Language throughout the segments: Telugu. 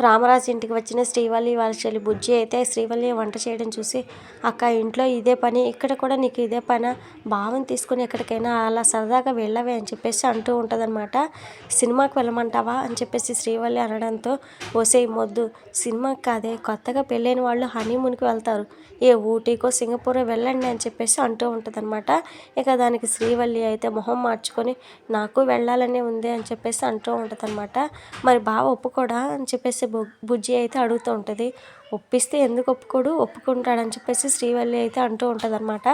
రామరాజు ఇంటికి వచ్చిన శ్రీవల్లి వాళ్ళ చెల్లి బుజ్జి అయితే శ్రీవల్లి వంట చేయడం చూసి అక్క ఇంట్లో ఇదే పని ఇక్కడ కూడా నీకు ఇదే పని? భావం తీసుకుని ఎక్కడికైనా అలా సరదాగా వెళ్ళవే అని చెప్పేసి అంటూ ఉంటుందన్నమాట. సినిమాకి వెళ్ళమంటావా? అని చెప్పేసి శ్రీవల్లి అనడంతో ఓసేయ్ మొద్దు సినిమాకి కాదే కొత్తగా పెళ్ళైన వాళ్ళు హనీమూన్కి వెళ్తారు. ఏ ఊటీకో సింగపూర్ వెళ్ళండి అని చెప్పేసి అంటూ ఉంటుందన్నమాట. ఇక దానికి శ్రీవల్లి అయితే మొహం మార్చుకొని నాకు వెళ్ళాలనే ఉంది అని చెప్పేసి అంటూ ఉంటుందన్నమాట. మరి బావ ఒప్పుకోడా? అని చెప్పేసి బుజ్జి అయితే అడుగుతూ ఉంటుంది. ఒప్పిస్తే ఎందుకు ఒప్పుకోడు? ఒప్పుకుంటాడని చెప్పేసి శ్రీవల్లి అయితే అంటూ ఉంటుంది అనమాట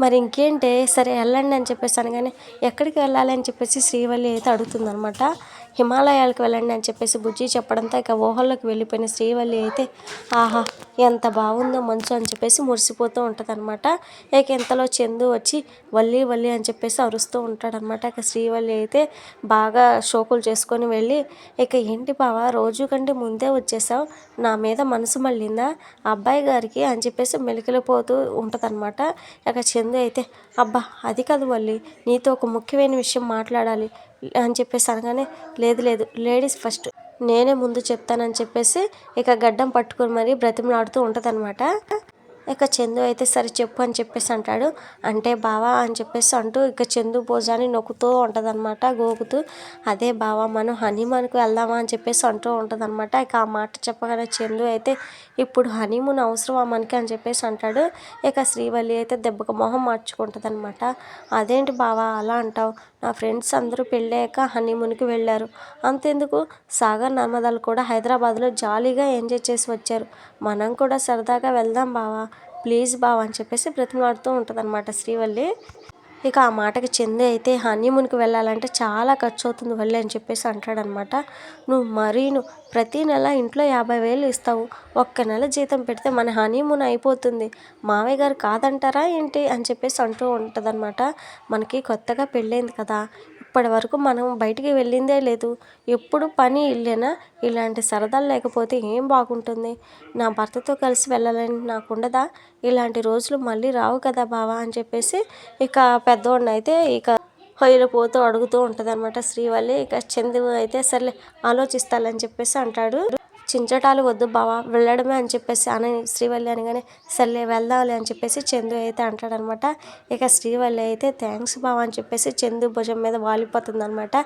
మరి ఇంకేంటి సరే వెళ్ళండి అని చెప్పేసి అనగానే ఎక్కడికి వెళ్ళాలి అని చెప్పేసి శ్రీవల్లి అయితే అడుగుతుందనమాట హిమాలయాలకు వెళ్ళండి అని చెప్పేసి బుజ్జి చెప్పడంతో ఇక ఊహల్లోకి వెళ్ళిపోయిన శ్రీవల్లి అయితే ఆహా ఎంత బాగుందో మంచు అని చెప్పేసి మురిసిపోతూ ఉంటుంది అనమాట ఇక ఇంతలో చందు వచ్చి వల్లి వల్లి అని చెప్పేసి అరుస్తూ ఉంటాడనమాట ఇక శ్రీవల్లి అయితే బాగా షోకులు చేసుకొని వెళ్ళి ఇక ఏంటి బావా రోజు కంటే ముందే వచ్చేసావు నా మీద మనసు మళ్ళిందా? అబ్బాయి గారికి అని చెప్పేసి మెలికిలిపోతూ ఉంటుందన్నమాట. ఇక చందు అయితే అబ్బా అది కాదు వల్లి నీతో ఒక ముఖ్యమైన విషయం మాట్లాడాలి. అని చెప్పేసి అనగానే లేదు లేదు లేడీస్ ఫస్ట్ నేనే ముందు చెప్తానని చెప్పేసి ఇక గడ్డం పట్టుకొని మరీ బ్రతిమలాడుతూ ఉంటుందన్నమాట. ఇక చందు అయితే సరే చెప్పు అని చెప్పేసి అంటాడు. అంటే బావా అని చెప్పేసి అంటూ ఇక చందు భోజాన్ని నొక్కుతూ ఉంటుందన్నమాట గోకుతూ. అదే బావా మనం హనీమూన్కి వెళ్దామా అని చెప్పేసి అంటూ ఉంటుందన్నమాట. ఇక ఆ మాట చెప్పగానే చందు అయితే ఇప్పుడు హనీమూన్ అవసరమా మనకి? అని చెప్పేసి అంటాడు. ఇక శ్రీవల్లి అయితే దెబ్బకు మొహం మార్చుకుంటుంది అనమాట అదేంటి బావా అలా అంటావు? నా ఫ్రెండ్స్ అందరూ పెళ్ళయ్యాక హనీమూన్కి వెళ్ళారు. అంతెందుకు? సాగర్ నర్మదాలు కూడా హైదరాబాద్లో జాలీగా ఎంజాయ్ చేసి వచ్చారు. మనం కూడా సరదాగా వెళ్దాం బావా. ప్లీజ్ బావా అని చెప్పేసి బ్రతిమలాడుతూ ఉంటుంది అనమాట శ్రీవల్లి. ఇక ఆ మాటకి చెంది అయితే హనీమూన్కి వెళ్ళాలంటే చాలా ఖర్చు అవుతుంది వెళ్ళి అని చెప్పేసి అంటాడనమాట. నువ్వు మరీను ప్రతి నెల ఇంట్లో యాభై వేలు ఇస్తావు. ఒక్క నెల జీతం పెడితే మన హనీమూన్ అయిపోతుంది. మావయ్య గారు కాదంటారా ఏంటి అని చెప్పేసి అంటూ ఉంటుందన్నమాట మనకి కొత్తగా పెళ్ళైంది కదా. ఇప్పటి వరకు మనం బయటికి వెళ్ళిందే లేదు. ఎప్పుడు పని ఇల్లేనా? ఇలాంటి సరదాలు లేకపోతే ఏం బాగుంటుంది? నా భర్తతో కలిసి వెళ్ళాలని నాకు ఉండదా? ఇలాంటి రోజులు మళ్ళీ రావు కదా బావా అని చెప్పేసి ఇక పెద్దవాడిని అయితే ఇక పోతూ అడుగుతూ ఉంటుంది అనమాట శ్రీవల్లి ఇక చందు అయితే సర్లే ఆలోచిస్తాలని చెప్పేసి అంటాడు. చించటాలు వద్దు బావా వెళ్ళడమే అని చెప్పేసి అని శ్రీవల్లి అనగానే సర్లే వెళ్దాంలే అని చెప్పేసి చందు అయితే అంటాడనమాట. ఇక శ్రీవల్లి అయితే థ్యాంక్స్ బావా అని చెప్పేసి చందు భుజం మీద వాలిపోతుంది అనమాట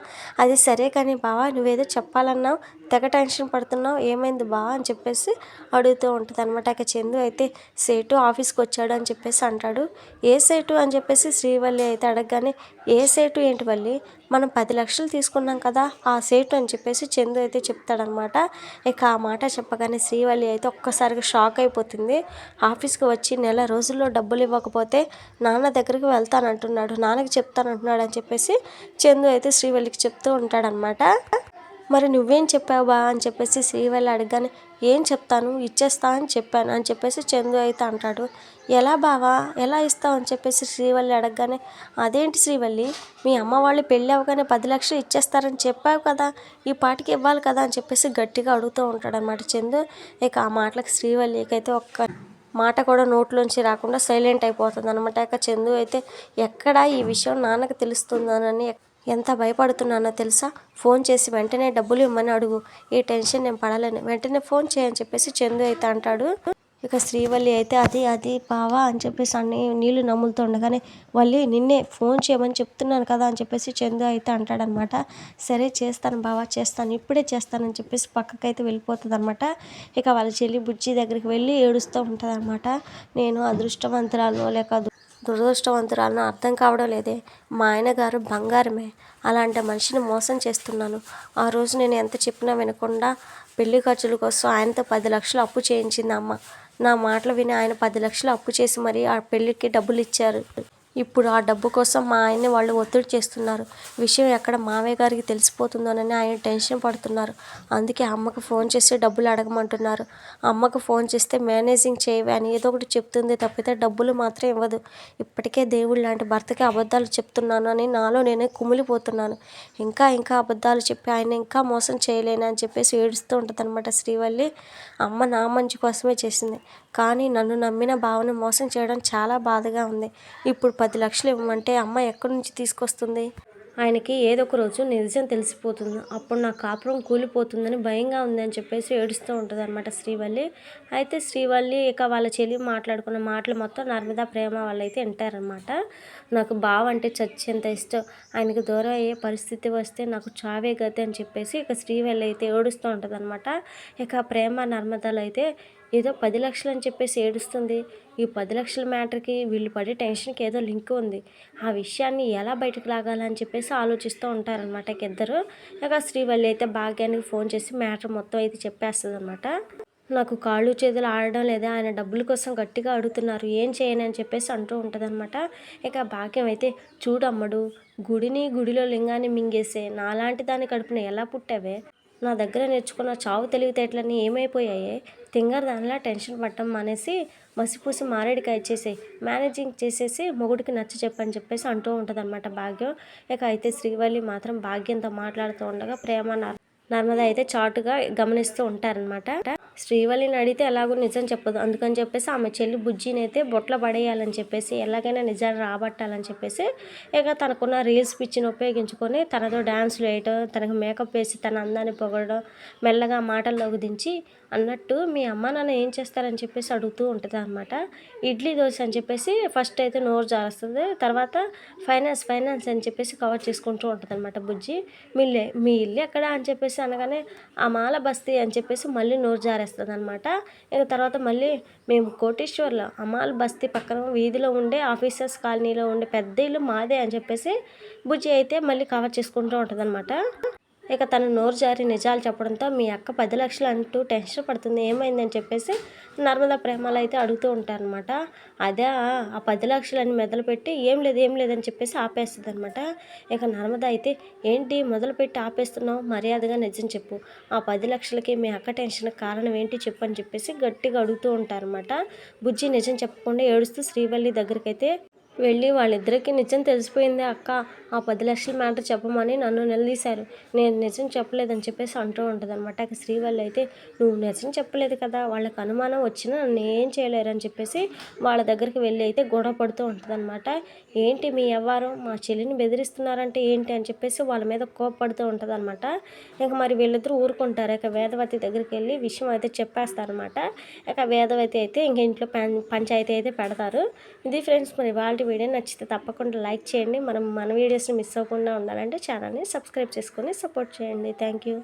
అది సరే కానీ బావా నువ్వేదో చెప్పాలన్నావు తెగ టెన్షన్ పడుతున్నావు ఏమైంది బావా అని చెప్పేసి అడుగుతూ ఉంటుంది అనమాట ఇక చందు అయితే సేటు ఆఫీస్కి వచ్చాడు అని చెప్పేసి అంటాడు. ఏ సేటు అని చెప్పేసి శ్రీవల్లి అయితే అడగగానే ఏ సేటు ఏంటి వల్లి? మనం పది లక్షలు తీసుకున్నాం కదా ఆ సేటు అని చెప్పేసి చందు అయితే చెప్తాడనమాట. ఇక ఆ మాట చెప్పగానే శ్రీవల్లి అయితే ఒక్కసారిగా షాక్ అయిపోతుంది. ఆఫీస్కి వచ్చి నెల రోజుల్లో డబ్బులు ఇవ్వకపోతే నాన్న దగ్గరికి వెళ్తానంటున్నాడు నాన్నకి చెప్తానంటున్నాడు అని చెప్పేసి చందు అయితే శ్రీవల్లికి చెప్తూ ఉంటాడనమాట మరి నువ్వేం చెప్పావా బా అని చెప్పేసి శ్రీవల్లి అడగగానే ఏం చెప్తాను? ఇచ్చేస్తా అని చెప్పాను. అని చెప్పేసి చందు అయితే అంటాడు. ఎలా బావా? ఎలా ఇస్తావు? అని చెప్పేసి శ్రీవల్లి అడగగానే అదేంటి శ్రీవల్లి? మీ అమ్మ వాళ్ళు పెళ్ళి అవ్వగానే పది లక్షలు ఇచ్చేస్తారని చెప్పావు కదా. ఈ పాటికి ఇవ్వాలి కదా అని చెప్పేసి గట్టిగా అడుగుతూ ఉంటాడు అనమాట చందు. ఇక ఆ మాటలకు శ్రీవల్లికి అయితే ఒక్క మాట కూడా నోట్లోంచి రాకుండా సైలెంట్ అయిపోతుంది అనమాట ఇక చందు అయితే ఎక్కడ ఈ విషయం నాన్నకు తెలుస్తుందనని ఎంత భయపడుతున్నానో తెలుసా? ఫోన్ చేసి వెంటనే డబ్బులు ఇమ్మని అడుగు. ఈ టెన్షన్ నేను పడలేను. వెంటనే ఫోన్ చేయని చెప్పేసి చందు అయితే అంటాడు. ఇక శ్రీవల్లి అయితే అది అది బావా అని చెప్పేసి అన్ని నీళ్ళు నమ్ములుతుండగానే వల్లి నిన్నే ఫోన్ చేయమని చెప్తున్నాను కదా అని చెప్పేసి చందు అయితే అంటాడనమాట. సరే చేస్తాను బావా చేస్తాను. ఇప్పుడే చేస్తానని చెప్పేసి పక్కకైతే వెళ్ళిపోతుంది అనమాట ఇక వాళ్ళ చెల్లి బుజ్జి దగ్గరికి వెళ్ళి ఏడుస్తూ ఉంటుంది అనమాట నేను అదృష్టవంతురాలు లేక దురదృష్టవంతురాలను అర్థం కావడం లేదే. మా ఆయన గారు బంగారమే. అలాంటి మనిషిని మోసం చేస్తున్నాను. ఆ రోజు నేను ఎంత చెప్పినా వినకుండా పెళ్ళి ఖర్చుల కోసం ఆయనతో పది లక్షలు అప్పు చేయించింది అమ్మ. నా మాటలు విని ఆయన పది లక్షలు అప్పు చేసి మరీ ఆ పెళ్ళికి డబ్బులు ఇచ్చారు ఇప్పుడు ఆ డబ్బు కోసం మా ఆయన్ని వాళ్ళు ఒత్తిడి చేస్తున్నారు. విషయం ఎక్కడ మావయ్య గారికి తెలిసిపోతుందోనని ఆయన టెన్షన్ పడుతున్నారు. అందుకే అమ్మకు ఫోన్ చేసి డబ్బులు అడగమంటున్నారు. అమ్మకు ఫోన్ చేస్తే మేనేజింగ్ చేయవే అని ఏదో ఒకటి చెప్తుంది తప్పితే డబ్బులు మాత్రం ఇవ్వదు. ఇప్పటికే దేవుడు లాంటి భర్తకి అబద్ధాలు చెప్తున్నాను అని నాలో నేనే కుమిలిపోతున్నాను. ఇంకా ఇంకా అబద్ధాలు చెప్పి ఆయన ఇంకా మోసం చేయలేనని చెప్పేసి ఏడుస్తూ ఉంటుంది అనమాట శ్రీవల్లి. అమ్మ నా మంచి కోసమే చేసింది. కానీ నన్ను నమ్మిన భావన మోసం చేయడం చాలా బాధగా ఉంది. ఇప్పుడు పది లక్షలు ఇవ్వమంటే అమ్మ ఎక్కడి నుంచి తీసుకొస్తుంది? ఆయనకి ఏదో ఒక రోజు నిజం తెలిసిపోతుంది. అప్పుడు నా కాపురం కూలిపోతుందని భయంగా ఉందని చెప్పేసి ఏడుస్తూ ఉంటుంది అనమాట శ్రీవల్లి. అయితే శ్రీవల్లి ఇక వాళ్ళ చెల్లి మాట్లాడుకున్న మాటలు మొత్తం నర్మదా ప్రేమ వాళ్ళైతే వింటారనమాట నాకు బావ అంటే చచ్చేంత ఇష్టం. ఆయనకు దూరం అయ్యే పరిస్థితి వస్తే నాకు చావే గతి అని చెప్పేసి ఇక శ్రీవల్లి అయితే ఏడుస్తూ ఉంటుంది అనమాట ఇక ప్రేమ నర్మదాలు అయితే ఏదో పది లక్షలు అని చెప్పేసి ఏడుస్తుంది. ఈ పది లక్షల మ్యాటర్కి వీళ్ళు పడే టెన్షన్కి ఏదో లింక్ ఉంది. ఆ విషయాన్ని ఎలా బయటకు లాగాలని చెప్పేసి ఆలోచిస్తూ ఉంటారనమాట ఇద్దరు. ఇక శ్రీవల్లి అయితే భాగ్యానికి ఫోన్ చేసి మ్యాటర్ మొత్తం అయితే చెప్పేస్తుంది అనమాట నాకు కాళ్ళు చేతులు ఆడడం లేదా ఆయన డబ్బుల కోసం గట్టిగా అడుగుతున్నారు. ఏం చేయను అని చెప్పేసి అంటూ ఉంటుందన్నమాట. ఇక భాగ్యం అయితే చూడమ్మడు. గుడిని గుడిలో లింగాన్ని మింగేసే. నాలాంటి దాని కడుపున ఎలా పుట్టావే? నా దగ్గర నేర్చుకున్న చావు తెలివితేటలన్నీ ఏమైపోయాయి? తింగర్ దానిలా టెన్షన్ పట్టడం మానేసి మసిపూసి మారేడికాయ ఇచ్చేసేయి మేనేజింగ్ చేసేసి మొగుడికి నచ్చ చెప్పని చెప్పేసి అంటూ ఉంటుంది అనమాట భాగ్యం. ఇక అయితే శ్రీవల్లి మాత్రం భాగ్యంతో మాట్లాడుతూ ఉండగా ప్రేమ నర్- నర్మద అయితే చాటుగా గమనిస్తూ ఉంటారనమాట శ్రీవల్లిని అడిగితే ఎలాగో నిజం చెప్పదు. అందుకని చెప్పేసి ఆమె చెల్లి బుజ్జిని అయితే బొట్లో పడేయాలని చెప్పేసి ఎలాగైనా నిజాన్ని రాబట్టాలని చెప్పేసి ఇక తనకున్న రీల్స్ పిచ్చిని ఉపయోగించుకొని తనతో డ్యాన్స్లు వేయటం తనకు మేకప్ వేసి తన అందాన్ని పొగడడం మెల్లగా మాటల్లోకి దించి అన్నట్టు మీ అమ్మ నాన్న ఏం చేస్తారని చెప్పేసి అడుగుతూ ఉంటుంది అనమాట ఇడ్లీ దోశ అని చెప్పేసి ఫస్ట్ అయితే నోరు జారుస్తుంది తర్వాత ఫైనాన్స్ ఫైనాన్స్ అని చెప్పేసి కవర్ చేసుకుంటూ ఉంటుంది అనమాట బుజ్జి. మీ ఇల్లే మీ ఇల్లు ఎక్కడ అని చెప్పేసి అనగానే ఆ మాల బస్తీ అని చెప్పేసి మళ్ళీ నోరు జారేస్తుంది అనమాట ఇక తర్వాత మళ్ళీ మేము కోటేశ్వర్లో అమాల్ బస్తీ పక్కన వీధిలో ఉండే ఆఫీసర్స్ కాలనీలో ఉండే పెద్ద ఇల్లు మాదే అని చెప్పేసి బుజ్జి అయితే మళ్ళీ కవర్ చేసుకుంటూ ఉంటుంది ఇక తను నోరు జారి నిజాలు చెప్పడంతో మీ అక్క పది లక్షలు అంటూ టెన్షన్ పడుతుంది. ఏమైందని చెప్పేసి నర్మదా ప్రేమలు అయితే అడుగుతూ ఉంటారనమాట అదే ఆ పది లక్షలని మొదలుపెట్టి ఏం లేదు ఏం లేదని చెప్పేసి ఆపేస్తుంది అనమాట ఇక నర్మద అయితే ఏంటి మొదలుపెట్టి ఆపేస్తున్నావు? మర్యాదగా నిజం చెప్పు. ఆ పది లక్షలకి మీ అక్క టెన్షన్ కారణం ఏంటి చెప్పు అని చెప్పేసి గట్టిగా అడుగుతూ ఉంటారనమాట బుజ్జి నిజం చెప్పకుండా ఏడుస్తూ శ్రీవల్లి దగ్గరికి అయితే వెళ్ళి వాళ్ళిద్దరికీ నిజం తెలిసిపోయింది అక్క. ఆ పది లక్షల మ్యాటర్ చెప్పమని నన్ను నిలదీశారు. నేను నిజం చెప్పలేదని చెప్పేసి అంటూ ఉంటుంది అనమాట శ్రీవల్లి అయితే నువ్వు నిజం చెప్పలేదు కదా వాళ్ళకి అనుమానం వచ్చినా నన్ను ఏం చేయలేరు అని చెప్పేసి వాళ్ళ దగ్గరికి వెళ్ళి అయితే గొడవ పడుతూ ఉంటుంది ఏంటి మీ వ్యవహారం? మా చెల్లిని బెదిరిస్తున్నారంటే ఏంటి? అని చెప్పేసి వాళ్ళ మీద కోపపడుతూ ఉంటుంది అనమాట ఇంకా మరి వీళ్ళిద్దరూ ఊరుకుంటారు. ఇక వేదవతి దగ్గరికి వెళ్ళి విషయం అయితే చెప్పేస్తారనమాట ఇక వేదవతి అయితే ఇంక ఇంట్లో పం పంచాయతీ అయితే పెడతారు. ఇది ఫ్రెండ్స్ మరి వాళ్ళ వీడియో నచ్చితే తప్పకుండా లైక్ చేయండి. మనం మన వీడియోస్ని మిస్ అవ్వకుండా ఉండాలంటే ఛానల్ని సబ్స్క్రైబ్ చేసుకొని సపోర్ట్ చేయండి. Thank you.